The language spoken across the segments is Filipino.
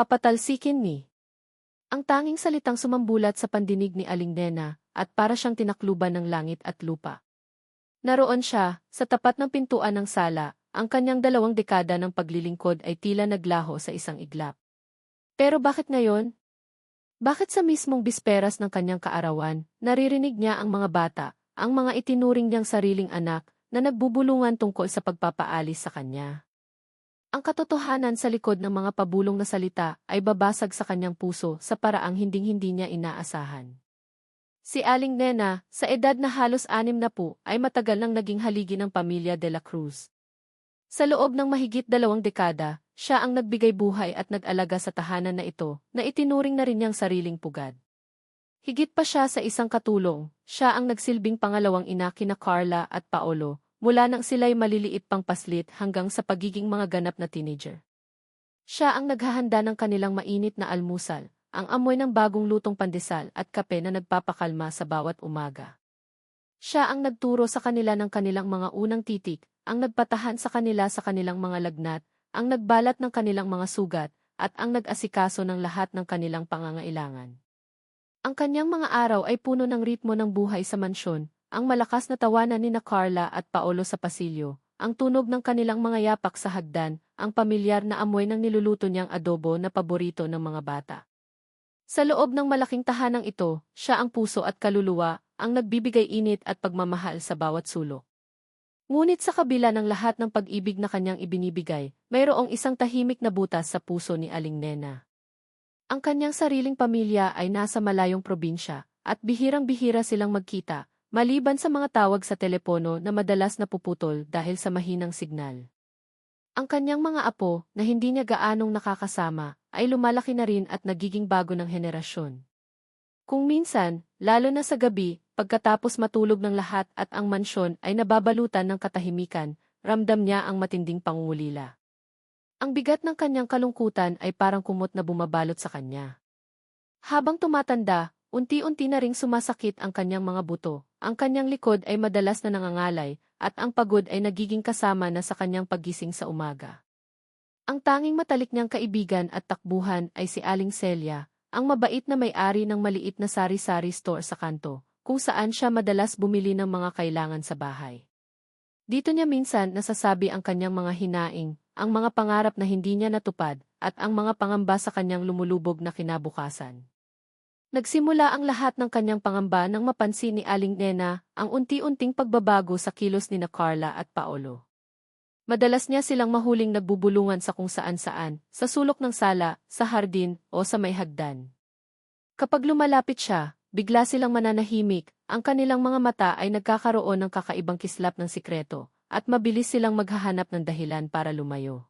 Papatalsikin ni. Ang tanging salitang sumambulat sa pandinig ni Aling Nena, at para siyang tinakluban ng langit at lupa. Naroon siya, sa tapat ng pintuan ng sala, ang kanyang dalawang dekada ng paglilingkod ay tila naglaho sa isang iglap. Pero bakit ngayon? Bakit sa mismong bisperas ng kanyang kaarawan, naririnig niya ang mga bata, ang mga itinuring niyang sariling anak, na nagbubulungan tungkol sa pagpapaalis sa kanya? Ang katotohanan sa likod ng mga pabulong na salita ay babasag sa kanyang puso sa paraang hinding-hindi niya inaasahan. Si Aling Nena, sa edad na halos anim na po, ay matagal nang naging haligi ng pamilya de la Cruz. Sa loob ng mahigit dalawang dekada, siya ang nagbigay buhay at nag-alaga sa tahanan na ito, na itinuring na rin niyang sariling pugad. Higit pa siya sa isang katulong, siya ang nagsilbing pangalawang ina kina Carla at Paolo, mula nang sila'y maliliit pang paslit hanggang sa pagiging mga ganap na teenager. Siya ang naghahanda ng kanilang mainit na almusal, ang amoy ng bagong lutong pandesal at kape na nagpapakalma sa bawat umaga. Siya ang nagturo sa kanila ng kanilang mga unang titik, ang nagpatahan sa kanila sa kanilang mga lagnat, ang nagbalat ng kanilang mga sugat, at ang nag-asikaso ng lahat ng kanilang pangangailangan. Ang kanyang mga araw ay puno ng ritmo ng buhay sa mansyon, ang malakas na tawanan ni na Carla at Paolo sa pasilyo, ang tunog ng kanilang mga yapak sa hagdan, ang pamilyar na amoy ng niluluto niyang adobo na paborito ng mga bata. Sa loob ng malaking tahanang ito, siya ang puso at kaluluwa, ang nagbibigay init at pagmamahal sa bawat sulok. Ngunit sa kabila ng lahat ng pag-ibig na kanyang ibinibigay, mayroong isang tahimik na butas sa puso ni Aling Nena. Ang kanyang sariling pamilya ay nasa malayong probinsya, at bihirang-bihira silang magkita, Maliban sa mga tawag sa telepono na madalas napuputol dahil sa mahinang signal. Ang kanyang mga apo, na hindi niya gaanong nakakasama, ay lumalaki na rin at nagiging bago ng henerasyon. Kung minsan, lalo na sa gabi, pagkatapos matulog ng lahat at ang mansyon ay nababalutan ng katahimikan, ramdam niya ang matinding pangungulila. Ang bigat ng kanyang kalungkutan ay parang kumot na bumabalot sa kanya. Habang tumatanda, unti-unti na ring sumasakit ang kanyang mga buto, ang kanyang likod ay madalas na nangangalay, at ang pagod ay nagiging kasama na sa kanyang pagising sa umaga. Ang tanging matalik niyang kaibigan at takbuhan ay si Aling Celia, ang mabait na may-ari ng maliit na sari-sari store sa kanto, kung saan siya madalas bumili ng mga kailangan sa bahay. Dito niya minsan nasasabi ang kanyang mga hinaing, ang mga pangarap na hindi niya natupad, at ang mga pangamba sa kanyang lumulubog na kinabukasan. Nagsimula ang lahat ng kanyang pangamba nang mapansin ni Aling Nena ang unti-unting pagbabago sa kilos ni na Carla at Paolo. Madalas niya silang mahuling nagbubulungan sa kung saan-saan, sa sulok ng sala, sa hardin, o sa may hagdan. Kapag lumalapit siya, bigla silang mananahimik, ang kanilang mga mata ay nagkakaroon ng kakaibang kislap ng sikreto, at mabilis silang maghahanap ng dahilan para lumayo.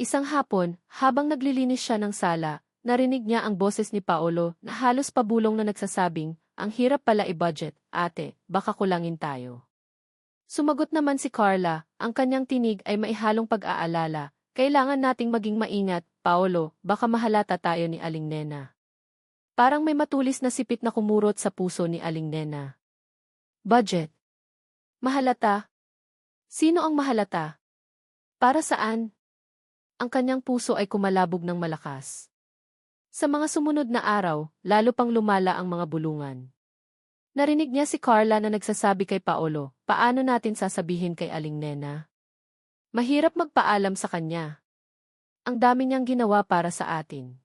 Isang hapon, habang naglilinis siya ng sala, narinig niya ang boses ni Paolo na halos pabulong na nagsasabing, ang hirap pala i-budget, ate, baka kulangin tayo. Sumagot naman si Carla, ang kanyang tinig ay maihalong pag-aalala, kailangan nating maging maingat, Paolo, baka mahalata tayo ni Aling Nena. Parang may matulis na sipit na kumurot sa puso ni Aling Nena. Budget. Mahalata. Sino ang mahalata? Para saan? Ang kanyang puso ay kumalabog ng malakas. Sa mga sumunod na araw, lalo pang lumala ang mga bulungan. Narinig niya si Carla na nagsasabi kay Paolo, paano natin sasabihin kay Aling Nena? Mahirap magpaalam sa kanya. Ang dami niyang ginawa para sa atin.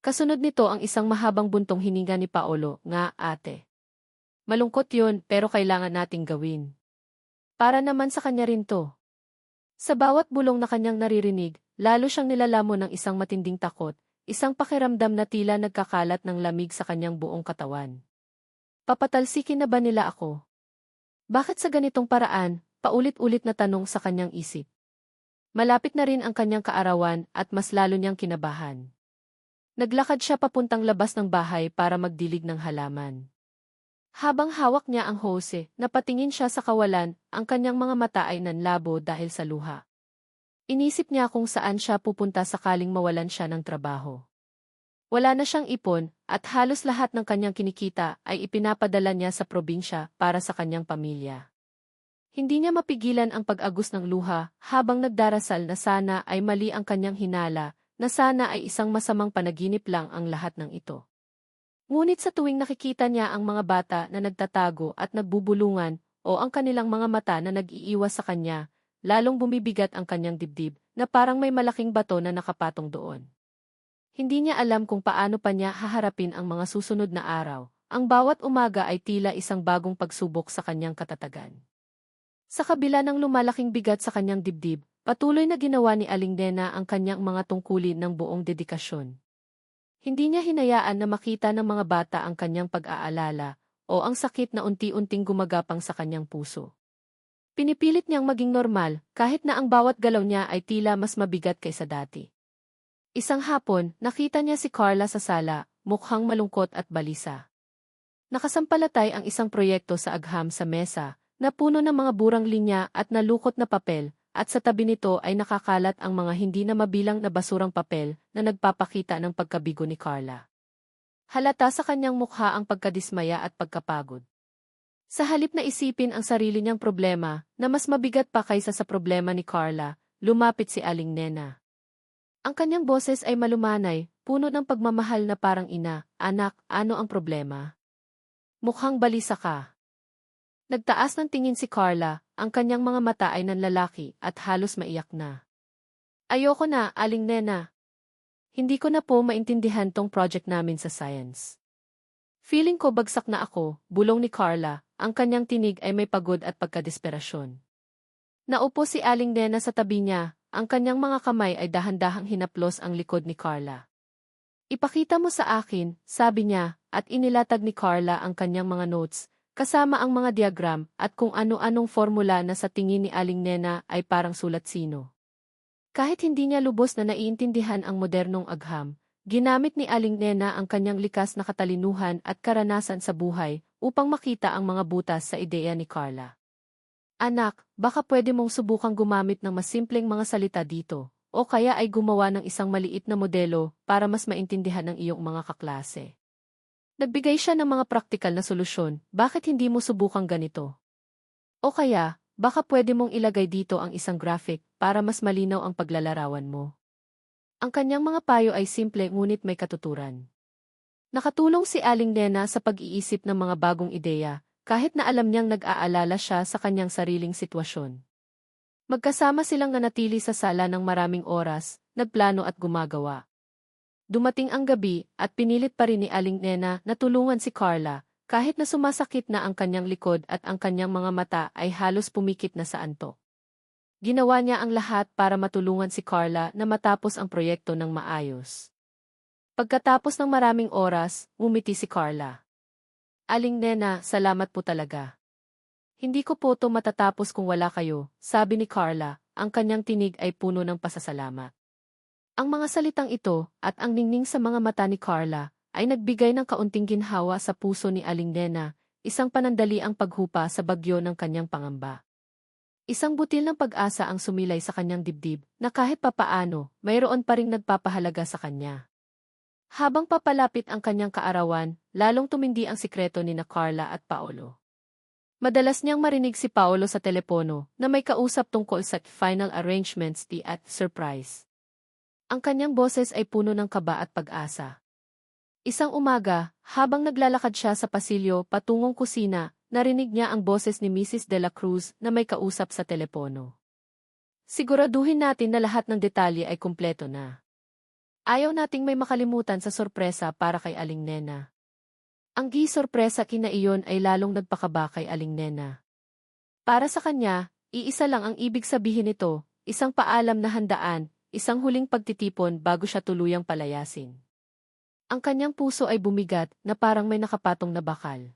Kasunod nito ang isang mahabang buntong hininga ni Paolo, nga ate. Malungkot yun pero kailangan nating gawin. Para naman sa kanya rin to. Sa bawat bulong na kanyang naririnig, lalo siyang nilalamon ng isang matinding takot, Isang pakiramdam na tila nagkakalat ng lamig sa kanyang buong katawan. Papatalsikin na ba nila ako? Bakit sa ganitong paraan, paulit-ulit na tanong sa kanyang isip? Malapit na rin ang kanyang kaarawan at mas lalo niyang kinabahan. Naglakad siya papuntang labas ng bahay para magdilig ng halaman. Habang hawak niya ang hose, napatingin siya sa kawalan, ang kanyang mga mata ay nanlabo dahil sa luha. Inisip niya kung saan siya pupunta sakaling mawalan siya ng trabaho. Wala na siyang ipon, at halos lahat ng kanyang kinikita ay ipinapadala niya sa probinsya para sa kanyang pamilya. Hindi niya mapigilan ang pag-agos ng luha habang nagdarasal na sana ay mali ang kanyang hinala, na sana ay isang masamang panaginip lang ang lahat ng ito. Ngunit sa tuwing nakikita niya ang mga bata na nagtatago at nagbubulungan o ang kanilang mga mata na nag-iiwas sa kanya, lalong bumibigat ang kanyang dibdib na parang may malaking bato na nakapatong doon. Hindi niya alam kung paano pa niya haharapin ang mga susunod na araw. Ang bawat umaga ay tila isang bagong pagsubok sa kanyang katatagan. Sa kabila ng lumalaking bigat sa kanyang dibdib, patuloy na ginawa ni Aling Nena ang kanyang mga tungkulin ng buong dedikasyon. Hindi niya hinayaan na makita ng mga bata ang kanyang pag-aalala o ang sakit na unti-unting gumagapang sa kanyang puso. Pinipilit niyang maging normal kahit na ang bawat galaw niya ay tila mas mabigat kaysa dati. Isang hapon, nakita niya si Carla sa sala, mukhang malungkot at balisa. Nakasampalatay ang isang proyekto sa agham sa mesa, na puno ng mga burang linya at nalukot na papel, at sa tabi nito ay nakakalat ang mga hindi na mabilang na basurang papel na nagpapakita ng pagkabigo ni Carla. Halata sa kanyang mukha ang pagkadismaya at pagkapagod. Sa halip na isipin ang sarili niyang problema na mas mabigat pa kaysa sa problema ni Carla, lumapit si Aling Nena. Ang kanyang boses ay malumanay, puno ng pagmamahal na parang ina, anak, ano ang problema? Mukhang balisa ka. Nagtaas ng tingin si Carla, ang kanyang mga mata ay nanlalaki at halos maiyak na. Ayoko na, aling nena. Hindi ko na po maintindihan tong project namin sa science. Feeling ko bagsak na ako, bulong ni Carla, ang kanyang tinig ay may pagod at pagkadesperasyon. Naupo si Aling Nena sa tabi niya, ang kanyang mga kamay ay dahan-dahang hinaplos ang likod ni Carla. Ipakita mo sa akin, sabi niya, at inilatag ni Carla ang kanyang mga notes, kasama ang mga diagram at kung ano-anong formula na sa tingin ni Aling Nena ay parang sulat sino. Kahit hindi niya lubos na naiintindihan ang modernong agham, ginamit ni Aling Nena ang kanyang likas na katalinuhan at karanasan sa buhay upang makita ang mga butas sa ideya ni Carla. Anak, baka pwede mong subukang gumamit ng mas simpleng mga salita dito, o kaya ay gumawa ng isang maliit na modelo para mas maintindihan ng iyong mga kaklase. Nagbigay siya ng mga praktikal na solusyon, bakit hindi mo subukang ganito? O kaya, baka pwede mong ilagay dito ang isang graphic para mas malinaw ang paglalarawan mo. Ang kanyang mga payo ay simple ngunit may katuturan. Nakatulong si Aling Nena sa pag-iisip ng mga bagong ideya, kahit na alam niyang nag-aalala siya sa kanyang sariling sitwasyon. Magkasama silang nanatili sa sala ng maraming oras, nagplano at gumagawa. Dumating ang gabi at pinilit pa rin ni Aling Nena na tulungan si Carla, kahit na sumasakit na ang kanyang likod at ang kanyang mga mata ay halos pumikit na sa anto. Ginawa niya ang lahat para matulungan si Carla na matapos ang proyekto ng maayos. Pagkatapos ng maraming oras, umiti si Carla. Aling Nena, salamat po talaga. Hindi ko po to matatapos kung wala kayo, sabi ni Carla, ang kanyang tinig ay puno ng pasasalamat. Ang mga salitang ito, at ang ningning sa mga mata ni Carla, ay nagbigay ng kaunting ginhawa sa puso ni Aling Nena, isang panandali ang paghupa sa bagyo ng kanyang pangamba. Isang butil ng pag-asa ang sumilay sa kanyang dibdib, na kahit papaano, mayroon pa ring nagpapahalaga sa kanya. Habang papalapit ang kanyang kaarawan, lalong tumindi ang sikreto ni na Carla at Paolo. Madalas niyang marinig si Paolo sa telepono na may kausap tungkol sa final arrangements di at surprise. Ang kanyang boses ay puno ng kaba at pag-asa. Isang umaga, habang naglalakad siya sa pasilyo patungong kusina, narinig niya ang boses ni Mrs. De La Cruz na may kausap sa telepono. Siguraduhin natin na lahat ng detalye ay kumpleto na. Ayaw nating may makalimutan sa sorpresa para kay Aling Nena. Ang gi-sorpresa kina iyon ay lalong nagpakaba kay Aling Nena. Para sa kanya, iisa lang ang ibig sabihin nito, isang paalam na handaan, isang huling pagtitipon bago siya tuluyang palayasin. Ang kanyang puso ay bumigat na parang may nakapatong na bakal.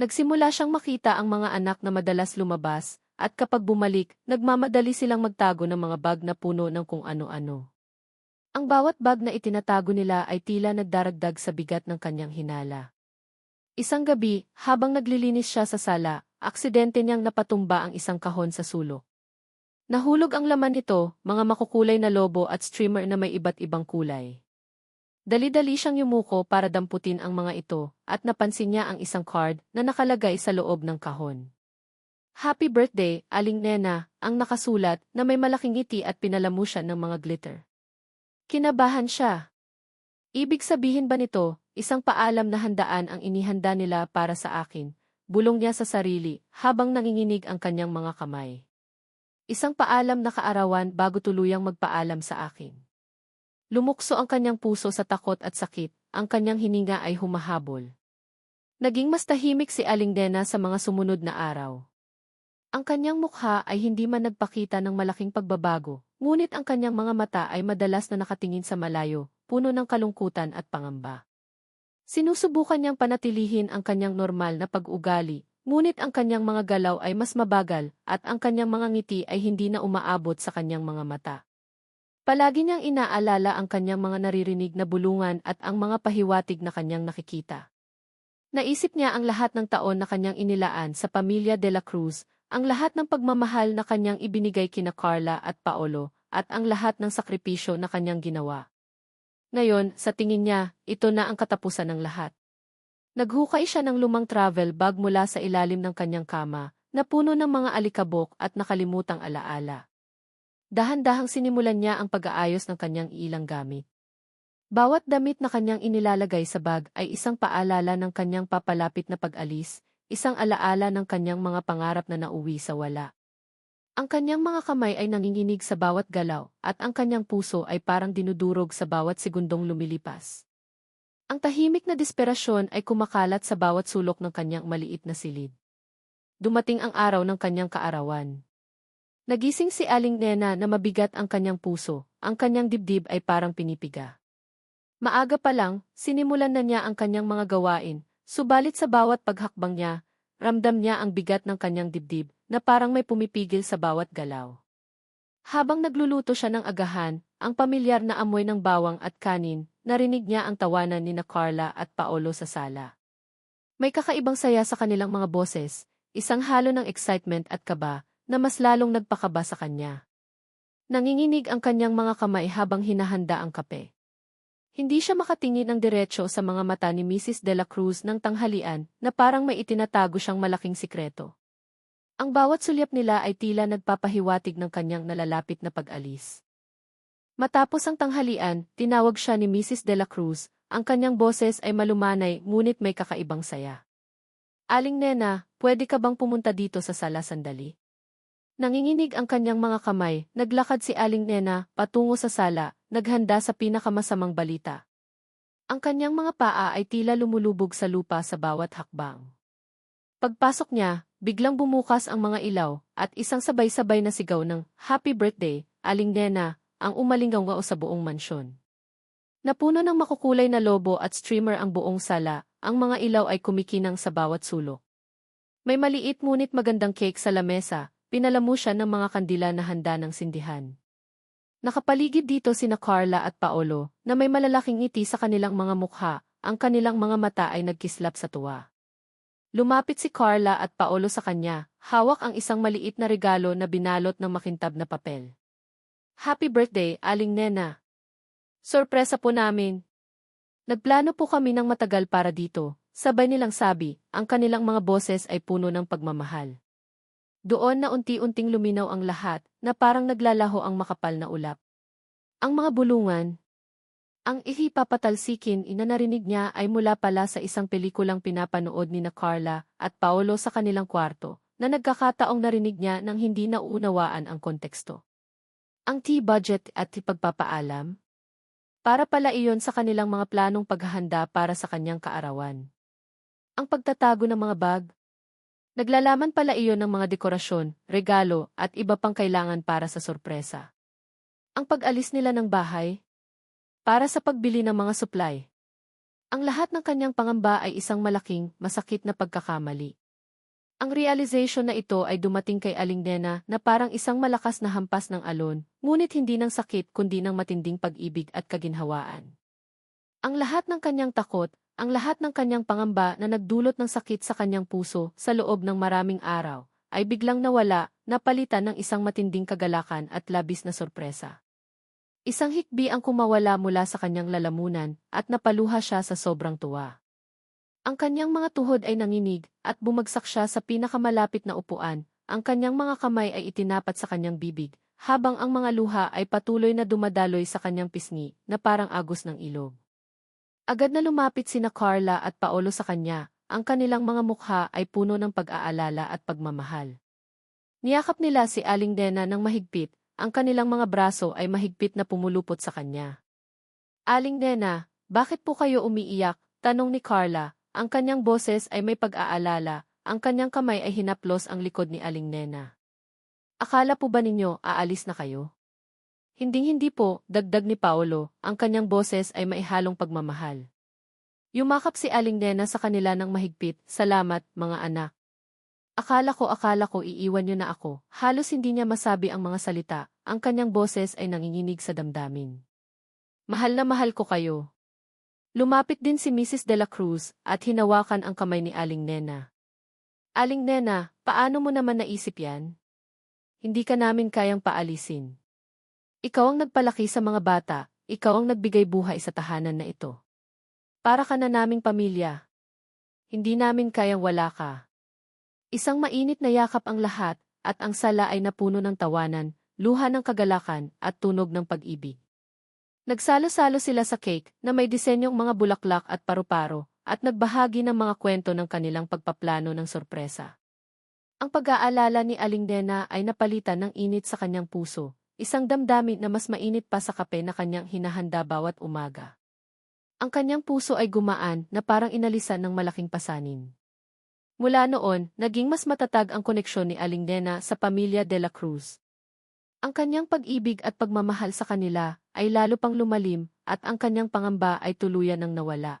Nagsimula siyang makita ang mga anak na madalas lumabas, at kapag bumalik, nagmamadali silang magtago ng mga bag na puno ng kung ano-ano. Ang bawat bag na itinatago nila ay tila nagdaragdag sa bigat ng kanyang hinala. Isang gabi, habang naglilinis siya sa sala, aksidente niyang napatumba ang isang kahon sa sulok. Nahulog ang laman nito, mga makukulay na lobo at streamer na may iba't ibang kulay. Dali-dali siyang yumuko para damputin ang mga ito, at napansin niya ang isang card na nakalagay sa loob ng kahon. Happy birthday, Aling Nena, ang nakasulat na may malaking ngiti at pinalamu siya ng mga glitter. Kinabahan siya. Ibig sabihin ba nito, isang paalam na handaan ang inihanda nila para sa akin, bulong niya sa sarili, habang nanginginig ang kanyang mga kamay. Isang paalam na kaarawan bago tuluyang magpaalam sa akin. Lumukso ang kanyang puso sa takot at sakit, ang kanyang hininga ay humahabol. Naging mas tahimik si Aling Dena sa mga sumunod na araw. Ang kanyang mukha ay hindi man nagpakita ng malaking pagbabago, ngunit ang kanyang mga mata ay madalas na nakatingin sa malayo, puno ng kalungkutan at pangamba. Sinusubukan niyang panatilihin ang kanyang normal na pag-ugali, ngunit ang kanyang mga galaw ay mas mabagal at ang kanyang mga ngiti ay hindi na umaabot sa kanyang mga mata. Palagi niyang inaalala ang kanyang mga naririnig na bulungan at ang mga pahiwatig na kanyang nakikita. Naisip niya ang lahat ng taon na kanyang inilaan sa pamilya de la Cruz, ang lahat ng pagmamahal na kanyang ibinigay kina Carla at Paolo, at ang lahat ng sakripisyo na kanyang ginawa. Ngayon, sa tingin niya, ito na ang katapusan ng lahat. Naghukay siya ng lumang travel bag mula sa ilalim ng kanyang kama, na puno ng mga alikabok at nakalimutang alaala. Dahan-dahang sinimulan niya ang pag-aayos ng kanyang ilang gamit. Bawat damit na kanyang inilalagay sa bag ay isang paalala ng kanyang papalapit na pag-alis, isang alaala ng kanyang mga pangarap na nauwi sa wala. Ang kanyang mga kamay ay nanginginig sa bawat galaw, at ang kanyang puso ay parang dinudurog sa bawat segundong lumilipas. Ang tahimik na desperasyon ay kumakalat sa bawat sulok ng kanyang maliit na silid. Dumating ang araw ng kanyang kaarawan. Nagising si Aling Nena na mabigat ang kanyang puso, ang kanyang dibdib ay parang pinipiga. Maaga pa lang, sinimulan na niya ang kanyang mga gawain, Subalit sa bawat paghakbang niya, ramdam niya ang bigat ng kanyang dibdib na parang may pumipigil sa bawat galaw. Habang nagluluto siya ng agahan, ang pamilyar na amoy ng bawang at kanin, narinig niya ang tawanan ni na Carla at Paolo sa sala. May kakaibang saya sa kanilang mga boses, isang halo ng excitement at kaba, na mas lalong nagpakaba sa kanya. Nanginginig ang kanyang mga kamay habang hinahanda ang kape. Hindi siya makatingin ng diretsyo sa mga mata ni Mrs. De La Cruz ng tanghalian na parang may itinatago siyang malaking sikreto. Ang bawat sulyap nila ay tila nagpapahiwatig ng kanyang nalalapit na pag-alis. Matapos ang tanghalian, tinawag siya ni Mrs. De La Cruz, ang kanyang boses ay malumanay ngunit may kakaibang saya. Aling Nena, pwede ka bang pumunta dito sa sala sandali? Nanginginig ang kanyang mga kamay, naglakad si Aling Nena patungo sa sala, naghanda sa pinakamasamang balita. Ang kanyang mga paa ay tila lumulubog sa lupa sa bawat hakbang. Pagpasok niya, biglang bumukas ang mga ilaw, at isang sabay-sabay na sigaw ng Happy Birthday, Aling Nena, ang umalingaw sa buong mansyon. Napuno ng makukulay na lobo at streamer ang buong sala, ang mga ilaw ay kumikinang sa bawat sulok. May maliit ngunit magandang cake sa lamesa, Pinalamu siya ng mga kandila na handa ng sindihan. Nakapaligid dito sina Carla at Paolo na may malalaking ngiti sa kanilang mga mukha, ang kanilang mga mata ay nagkislap sa tuwa. Lumapit si Carla at Paolo sa kanya, hawak ang isang maliit na regalo na binalot ng makintab na papel. Happy birthday, Aling Nena! Sorpresa po namin! Nagplano po kami ng matagal para dito, sabay nilang sabi, ang kanilang mga boses ay puno ng pagmamahal. Doon na unti-unting luminaw ang lahat, na parang naglalaho ang makapal na ulap. Ang mga bulungan, ang ihipapatalsikin inanarinig niya ay mula pala sa isang pelikulang pinapanood ni na Carla at Paolo sa kanilang kwarto, na nagkakataong narinig niya nang hindi nauunawaan ang konteksto. Ang T-budget at ipagpapaalam? Para pala iyon sa kanilang mga planong paghahanda para sa kanyang kaarawan. Ang pagtatago ng mga bag, Naglalaman pala iyon ng mga dekorasyon, regalo, at iba pang kailangan para sa sorpresa. Ang pag-alis nila ng bahay, para sa pagbili ng mga supply. Ang lahat ng kanyang pangamba ay isang malaking, masakit na pagkakamali. Ang realization na ito ay dumating kay Aling Nena na parang isang malakas na hampas ng alon, ngunit hindi ng sakit kundi ng matinding pag-ibig at kaginhawaan. Ang lahat ng kanyang takot, ang lahat ng kanyang pangamba na nagdulot ng sakit sa kanyang puso sa loob ng maraming araw, ay biglang nawala, napalitan ng isang matinding kagalakan at labis na sorpresa. Isang hikbi ang kumawala mula sa kanyang lalamunan at napaluha siya sa sobrang tuwa. Ang kanyang mga tuhod ay nanginig at bumagsak siya sa pinakamalapit na upuan, ang kanyang mga kamay ay itinapat sa kanyang bibig, habang ang mga luha ay patuloy na dumadaloy sa kanyang pisngi na parang agos ng ilog. Agad na lumapit sina Carla at Paolo sa kanya, ang kanilang mga mukha ay puno ng pag-aalala at pagmamahal. Niyakap nila si Aling Dena ng mahigpit, ang kanilang mga braso ay mahigpit na pumulupot sa kanya. Aling Dena, bakit po kayo umiiyak? Tanong ni Carla, ang kanyang boses ay may pag-aalala, ang kanyang kamay ay hinaplos ang likod ni Aling Nena. Akala po ba ninyo aalis na kayo? Hinding-hindi po, dagdag ni Paolo, ang kanyang boses ay maihalong pagmamahal. Yumakap si Aling Nena sa kanila ng mahigpit, salamat, mga anak. Akala ko akala ko iiwan niyo na ako, halos hindi niya masabi ang mga salita, ang kanyang boses ay nanginginig sa damdamin. Mahal na mahal ko kayo. Lumapit din si Mrs. De La Cruz at hinawakan ang kamay ni Aling Nena. Aling Nena, paano mo naman naisip yan? Hindi ka namin kayang paalisin. Ikaw ang nagpalaki sa mga bata, ikaw ang nagbigay buhay sa tahanan na ito. Para ka na naming pamilya. Hindi namin kayang wala ka. Isang mainit na yakap ang lahat, at ang sala ay napuno ng tawanan, luha ng kagalakan, at tunog ng pag-ibig. Nagsalo-salo sila sa cake na may disenyong mga bulaklak at paru-paro, at nagbahagi ng mga kwento ng kanilang pagpaplano ng sorpresa. Ang pag-aalala ni Aling Dena ay napalitan ng init sa kanyang puso, isang damdamin na mas mainit pa sa kape na kanyang hinahanda bawat umaga. Ang kanyang puso ay gumaan na parang inalisan ng malaking pasanin. Mula noon, naging mas matatag ang koneksyon ni Aling Dena sa pamilya de la Cruz. Ang kanyang pag-ibig at pagmamahal sa kanila ay lalo pang lumalim at ang kanyang pangamba ay tuluyan ng nawala.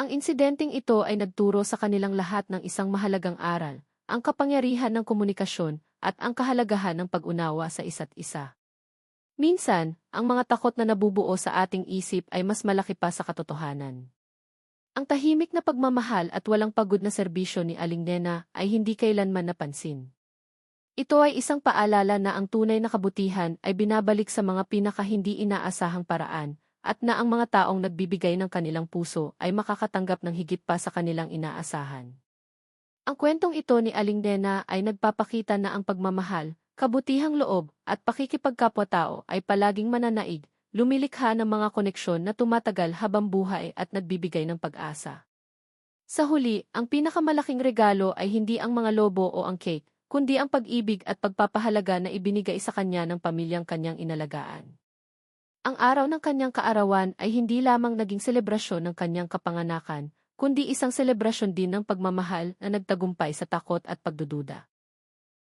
Ang insidenteng ito ay nagturo sa kanilang lahat ng isang mahalagang aral, ang kapangyarihan ng komunikasyon at ang kahalagahan ng pag-unawa sa isa't isa. Minsan, ang mga takot na nabubuo sa ating isip ay mas malaki pa sa katotohanan. Ang tahimik na pagmamahal at walang pagod na serbisyo ni Aling Nena ay hindi kailanman napansin. Ito ay isang paalala na ang tunay na kabutihan ay binabalik sa mga pinaka hindi inaasahang paraan, at na ang mga taong nagbibigay ng kanilang puso ay makakatanggap ng higit pa sa kanilang inaasahan. Ang kwentong ito ni Aling Dena ay nagpapakita na ang pagmamahal, kabutihang loob, at pakikipagkapwa-tao ay palaging mananaig, lumilikha ng mga koneksyon na tumatagal habang buhay at nagbibigay ng pag-asa. Sa huli, ang pinakamalaking regalo ay hindi ang mga lobo o ang cake, kundi ang pag-ibig at pagpapahalaga na ibinigay sa kanya ng pamilyang kanyang inalagaan. Ang araw ng kanyang kaarawan ay hindi lamang naging selebrasyon ng kanyang kapanganakan, kundi isang selebrasyon din ng pagmamahal na nagtagumpay sa takot at pagdududa.